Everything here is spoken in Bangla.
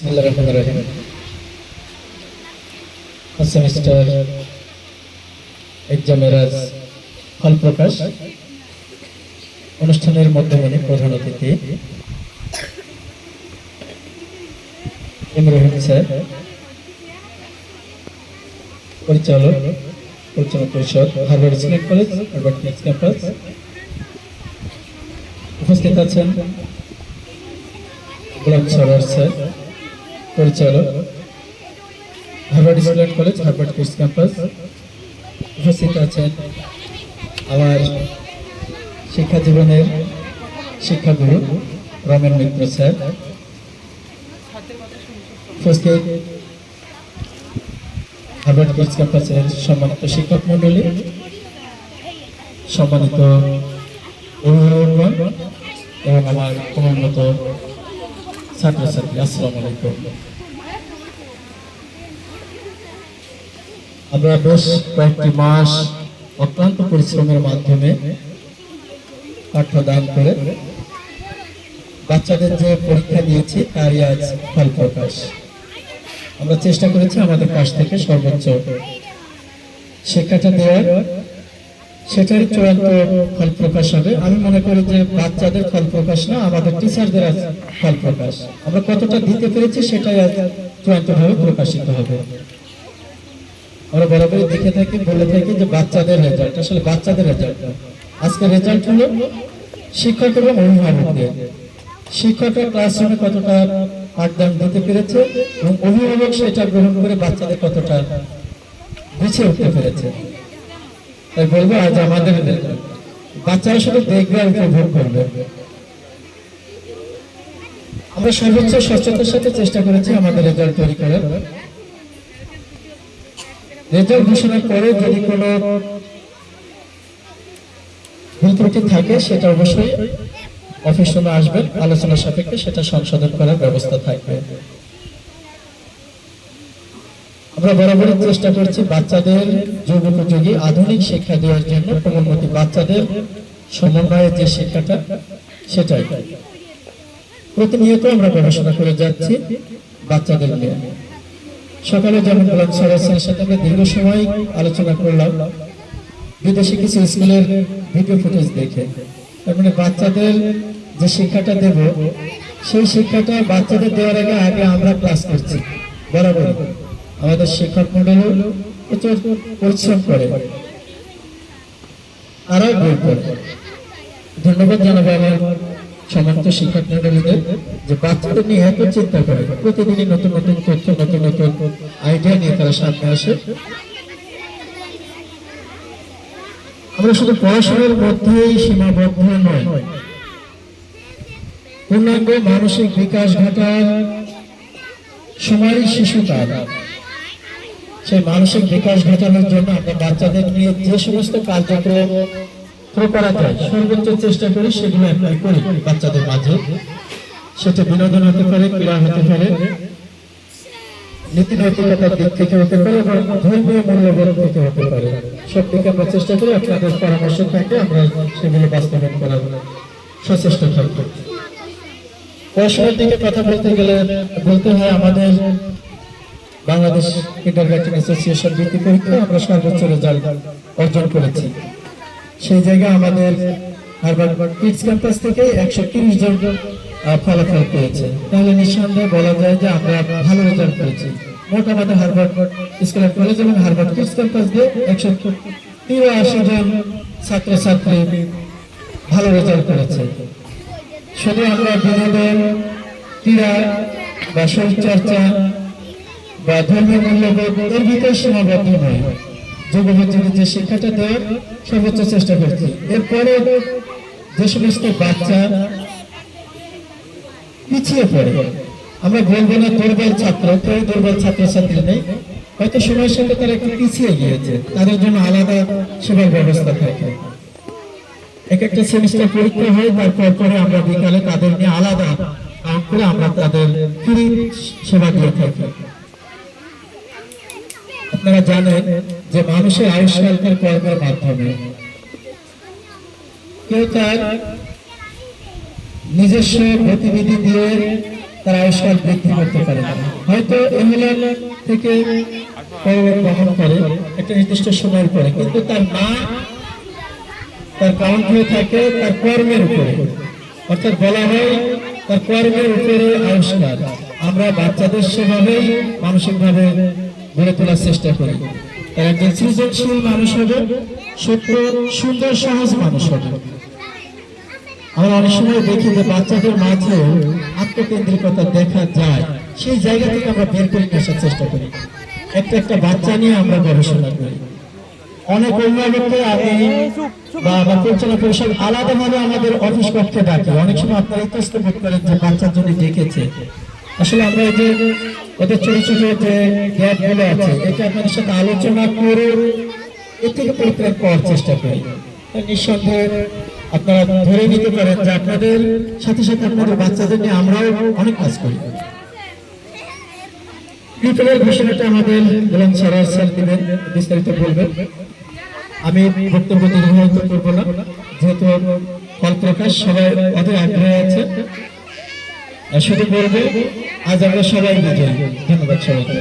বিসমিল্লাহির রহমানির রহিম। প্রকাশ অনুষ্ঠানের মধ্যমণি প্রধান অতিথি, ইমরুল স্যার, পরিচালক পরিচালক পরিষদ, Harvard select college, Harvard campus. উপস্থিত আছেন সরোয়ার স্যার পরিচালক, Harvard student college, Harvard kids campus. উপস্থিত আছেন আমার শিক্ষা জীবনের শিক্ষাগুরু রমেন মিত্র স্যার। উপস্থিত হার্ভার্ড কিডস ক্যাম্পাসের সম্মানিত শিক্ষক মণ্ডলী, সম্মানিত অভিভাবকগণ এবং আমার ক্রমান্বিত ছাত্রছাত্রী, আসসালামু আলাইকুম। আমরা বেশ কয়েকটি মাস অত্যন্ত পরিশ্রমের মাধ্যমে পাঠ্যদান করে বাচ্চাদের যে পরীক্ষা দিয়েছি, তারই আজ ফল প্রকাশ। আমরা চেষ্টা করেছি আমাদের কাছ থেকে সর্বোচ্চ শিক্ষাটা দেওয়ার। সেটারই চূড়ান্ত ফল প্রকাশ হবে। আমি মনে করি যে বাচ্চাদের ফল প্রকাশ না, আমাদের টিচারদের ফল প্রকাশ। আমরা কতটা দিতে পেরেছি সেটাই আজ চূড়ান্তভাবে প্রকাশিত হবে। আমরা বরাবরই দেখে থাকি, বলে থাকি যে বাচ্চাদের রেজাল্ট আসলে বাচ্চাদের রেজাল্ট আজকে রেজাল্ট হলো শিক্ষক এবং অভিভাবকদের। শিক্ষকরা ক্লাসরুমে কতটা পাঠদান দিতে পেরেছে এবং অভিভাবক সেটা গ্রহণ করে বাচ্চাদের কতটা গুছিয়ে উঠতে পেরেছে। তাই বলব আজ আমাদের বাচ্চারা শুধু দেখবে আর উপভোগ করবে। আমরা সর্বোচ্চ স্বচ্ছতার সাথে চেষ্টা করেছি আমাদের রেজাল্ট তৈরি করার। রেজাল্ট ঘোষণার পরে যদি কোনো ভুল ত্রুটি থাকে, সেটা অবশ্যই অফিস আসবেন। আলোচনা সাপেক্ষে সেটা সংশোধন করার ব্যবস্থা থাকবে। আমরা বরাবরই চেষ্টা করছি বাচ্চাদের যুগোপযোগী আধুনিক শিক্ষা দেওয়ার জন্য, কোমলমতি বাচ্চাদের সমন্বয়ের যে শিক্ষাটা, সেটাই। প্রতিনিয়ত আমরা গবেষণা করে যাচ্ছি বাচ্চাদের নিয়ে। সকালে যেমন বললাম সরাসরির সাথে আমরা দীর্ঘ সময় আলোচনা করলাম, বিদেশি কিছু স্কুলের ভিডিও ফুটেজ দেখে। তার মানে বাচ্চাদের যে শিক্ষাটা দেব, সেই শিক্ষাটা বাচ্চাদের দেওয়ার আগে আগে আমরা ক্লাস করছি বরাবর আমাদের শিক্ষক মন্ডল পরিশ্রম করে পড়ে। ধন্যবাদ জানাব আমার সমস্ত শিক্ষক মন্ডলীদের যে বাচ্চাদের নিয়ে এত চিন্তা করে, প্রতিদিনই নতুন নতুন তথ্য, নতুন নতুন আইডিয়া নিয়ে তারা সামনে আসে। আমরা শুধু পড়াশোনার মধ্যেই সীমাবদ্ধ নয়, পূর্ণাঙ্গ মানসিক বিকাশ ঘটার সময় শিশুকাল। সেই মানসিক বিকাশ ঘটানোর জন্য আমরা বাচ্চাদের নিয়ে যে সমস্ত কার্যক্রম শুরু করা যায় সর্বোচ্চ চেষ্টা করি, সেগুলো অ্যাপ্লাই করি বাচ্চাদের মাঝে। সেটা বিনোদন হতে পারে, ক্রীড়া হতে পারে, নীতি নৈতিকতার দিক থেকে হতে পারে এবং ধর্মীয় মূল্যবোধ থেকে হতে পারে। সব থেকে আমরা চেষ্টা করি আপনাদের পরামর্শ থাকলে আমরা সেগুলো বাস্তবায়ন করার সচেষ্ট থাকব। পড়াশোনার দিকে কথা বলতে গেলে বলতে হয় আমাদের বাংলাদেশ কিন্ডারগার্টেন অ্যাসোসিয়েশন বৃত্তি পরীক্ষা আমরা সর্বোচ্চ রেজাল্ট অর্জন করেছি। সেই জায়গায় আমাদের ক্যাম্পাস একশো তিরিশ ফলাফল পেয়েছে। তাহলে নিঃসন্দেহে বলা যায় যে আমরা ভালো করেছি এবং ক্যাম্পাস দিয়ে একশো ভালো করেছে। আমরা ক্রীড়া বা শরীরচর্চা বা ধর্মীয় মূল্যবোধ ভিতরে সীমাবদ্ধ নয় যুববন্ধুকে যে শিক্ষাটা দেওয়ার সর্বোচ্চ চেষ্টা করছি। এরপরে যে সমস্ত বাচ্চা পিছিয়ে পড়ে, আমরা বলব না দুর্বল ছাত্র কেউ দুর্বল ছাত্রছাত্রী নেই। হয়তো সময়ের সঙ্গে তারা একটু পিছিয়ে গিয়েছে, তাদের জন্য আলাদা সেবার ব্যবস্থা থাকে। এক একটা সেমিস্টার পরীক্ষা হয়, তারপর পরে আমরা বিকালে তাদের নিয়ে আলাদা কাউন্ট করে আমরা তাদের ফ্রি সেবা দিয়ে থাকি। আপনারা জানেন যে মানুষের আয়ুষ্কালকার কর্মের মাধ্যমে কেউ তার নিজস্ব গতিবিধি দিয়ে তার আয়ুষ্কাল বৃদ্ধি করতে পারে না। থেকে পরলোক গমন করে একটা নির্দিষ্ট সময়ের পরে, কিন্তু তার মা তার কাউন্ট হয়ে থাকে, তার কর্মের উপরে। অর্থাৎ বলা হয় তার কর্মের উপরে আবিষ্কার আমরা বাচ্চাদের সেভাবেই মানসিকভাবে গড়ে তোলার চেষ্টা করি। তার একজন সৃজনশীল মানুষ হবে, সত্য, সুন্দর, সহজ মানুষ হবে। আমরা অনেক সময় দেখি যে বাচ্চাদের মাঝে আত্মকেন্দ্রিকতা দেখা যায়। সেই জায়গা থেকে আমরা বের করে আসার চেষ্টা করি। একটা একটা বাচ্চা নিয়ে আমরা গবেষণা করি। অনেক অভিভাবককে আমি বা পরিচালনা পরিষদ আলাদাভাবে আমাদের অফিস কক্ষে ডাকে। অনেক সময় আপনারা ইতস্ত বোধ করেন যে বাচ্চার জন্য ডেকেছে। আসলে আমরা এই যে ওদের ছোট ছোট যে গ্যাপগুলো আছে, এটা আপনাদের সাথে আলোচনা করে এর থেকে পরিত্রাণ পাওয়ার চেষ্টা করি। নিঃসন্দেহে আপনারা ধরে নিতে পারেন যে আপনাদের সাথে সাথে আপনাদের বাচ্চাদের নিয়ে আমরাও অনেক কাজ করি। বিপ্লবের ঘোষণাটা আমাদের গোলাম সারার স্যার দিবেন, বিস্তারিত বলবেন। আমি বক্তব্য দীর্ঘায়িত করব না, যেহেতু ফল প্রকাশ, সবাই অধীর আগ্রহে আছে। শুধু বলব আজ আমরা সবাই বিজয়ী ধন্যবাদ সবাইকে।